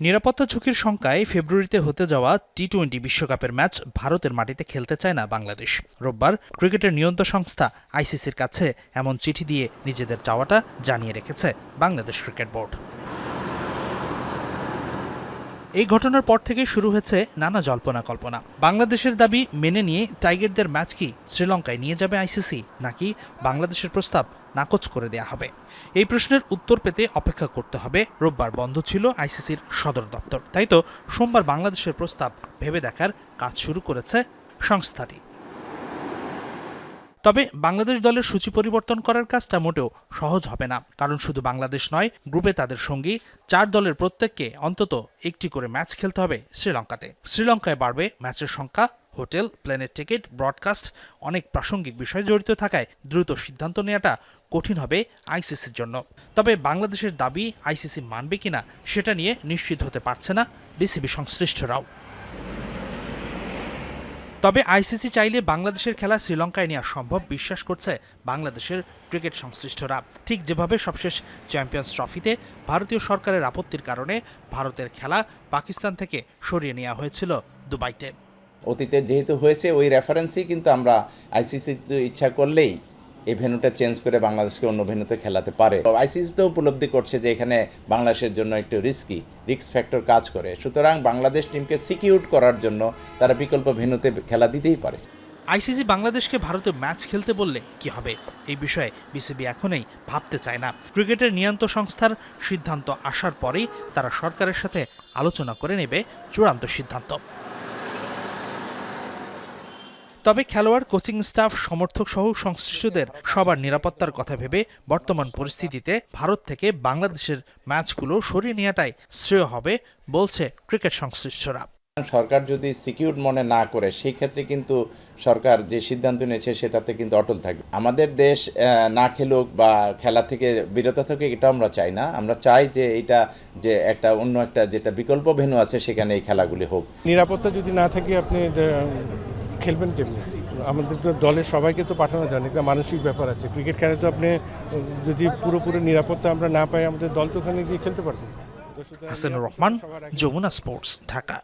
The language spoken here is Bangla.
নিরাপত্তা ঝুঁকির শঙ্কায় ফেব্রুয়ারিতে হতে যাওয়া টি টোয়েন্টি বিশ্বকাপের ম্যাচ ভারতের মাটিতে খেলতে চায় না বাংলাদেশ। রোববার ক্রিকেটের নিয়ন্ত্রণ সংস্থা আইসিসির কাছে এমন চিঠি দিয়ে নিজেদের চাওয়াটা জানিয়ে রেখেছে বাংলাদেশ ক্রিকেট বোর্ড। এই ঘটনার পর থেকে শুরু হয়েছে নানা জল্পনা কল্পনা। বাংলাদেশের দাবি মেনে নিয়ে টাইগারদের ম্যাচ কি শ্রীলঙ্কায় নিয়ে যাবে আইসিসি, নাকি বাংলাদেশের প্রস্তাব নাকচ করে দেয়া হবে? এই প্রশ্নের উত্তর পেতে অপেক্ষা করতে হবে। রোববার বন্ধ ছিল আইসিসির সদর দপ্তর। তাই তো সোমবার বাংলাদেশের প্রস্তাব ভেবে দেখার কাজ শুরু করেছে সংস্থাটি। তবে বাংলাদেশ দলের সূচি পরিবর্তন করার কাজটা মোটেও সহজ হবে না। কারণ শুধু বাংলাদেশ নয়, গ্রুপে তাদের সঙ্গী চার দলের প্রত্যেককে অন্তত একটি করে ম্যাচ খেলতে হবে শ্রীলঙ্কাতে। শ্রীলঙ্কায় বাড়বে ম্যাচের সংখ্যা, হোটেল, প্লেনের টিকিট, ব্রডকাস্ট, অনেক প্রাসঙ্গিক বিষয় জড়িত থাকায় দ্রুত সিদ্ধান্ত নেওয়াটা কঠিন হবে আইসিসির জন্য। তবে বাংলাদেশের দাবি আইসিসি মানবে কিনা সেটা নিয়ে নিশ্চিত হতে পারছে না বিসিবি সংশ্লিষ্টরাও। তবে আইসিসি চাইলে বাংলাদেশের খেলা শ্রীলঙ্কায় নেওয়া সম্ভব, বিশ্বাস করছে বাংলাদেশের ক্রিকেট সংশ্লিষ্টরা। ঠিক যেভাবে সবশেষ চ্যাম্পিয়ন্স ট্রফিতে ভারতীয় সরকারের আপত্তির কারণে ভারতের খেলা পাকিস্তান থেকে সরিয়ে নেওয়া হয়েছিল দুবাইতে। অতীতে যেহেতু হয়েছে, ওই রেফারেন্সেই কিন্তু আমরা আইসিসি ইচ্ছা করলেই এই ভেন্যুটা চেঞ্জ করে বাংলাদেশকে অন্য ভেন্যুতে খেলাতে পারে। আইসিসি তো উপলব্ধি করছে যে এখানে বাংলাদেশের জন্য একটু রিস্কি রিস্ক ফ্যাক্টর কাজ করে। সুতরাং বাংলাদেশ টিমকে সিকিউর করার জন্য তারা বিকল্প ভেন্যুতে খেলা দিতেই পারে। আইসিসি বাংলাদেশকে ভারতে ম্যাচ খেলতে বললে কি হবে? এই বিষয়ে বিসিবি এখনই ভাবতে চায় না। ক্রিকেটের নিয়ন্ত্রণ সংস্থার সিদ্ধান্ত আসার পরেই তারা সরকারের সাথে আলোচনা করে নেবে চূড়ান্ত সিদ্ধান্ত। তবে খেলোয়াড় কোচিং স্টাফ সমর্থক সহ সংশ্লিষ্টদের সবার নিরাপত্তার কথা ভেবে বর্তমান পরিস্থিতিতে ভারত থেকে বাংলাদেশের ম্যাচগুলো সরিয়ে নেওয়াটাই শ্রেয় হবে বলছে ক্রিকেট সংশ্লিষ্টরা। সরকার যদি সিকিউর মনে না করে সেই ক্ষেত্রে কিন্তু সরকার যে সিদ্ধান্ত নিয়েছে সেটাতে কিন্তু অটল থাকবে। আমাদের দেশ না খেলুক বা খেলা থেকে বিরত থাকে এটা আমরা চাই না। আমরা চাই যে এটা যে একটা অন্য একটা যেটা বিকল্প ভেন্যু আছে সেখানে এই খেলাগুলি হোক। নিরাপত্তা যদি না থাকে আপনি খেলবেন কেমনি? আমাদের তো দলের সবাইকে তো পাঠানো যায় একটা মানসিক ব্যাপার আছে। ক্রিকেট খেলা তো আপনি, যদি পুরোপুরি নিরাপত্তা আমরা না পাই, আমাদের দল তো ওখানে গিয়ে খেলতে পারব। হাসানুর রহমান, যমুনা স্পোর্টস, ঢাকা।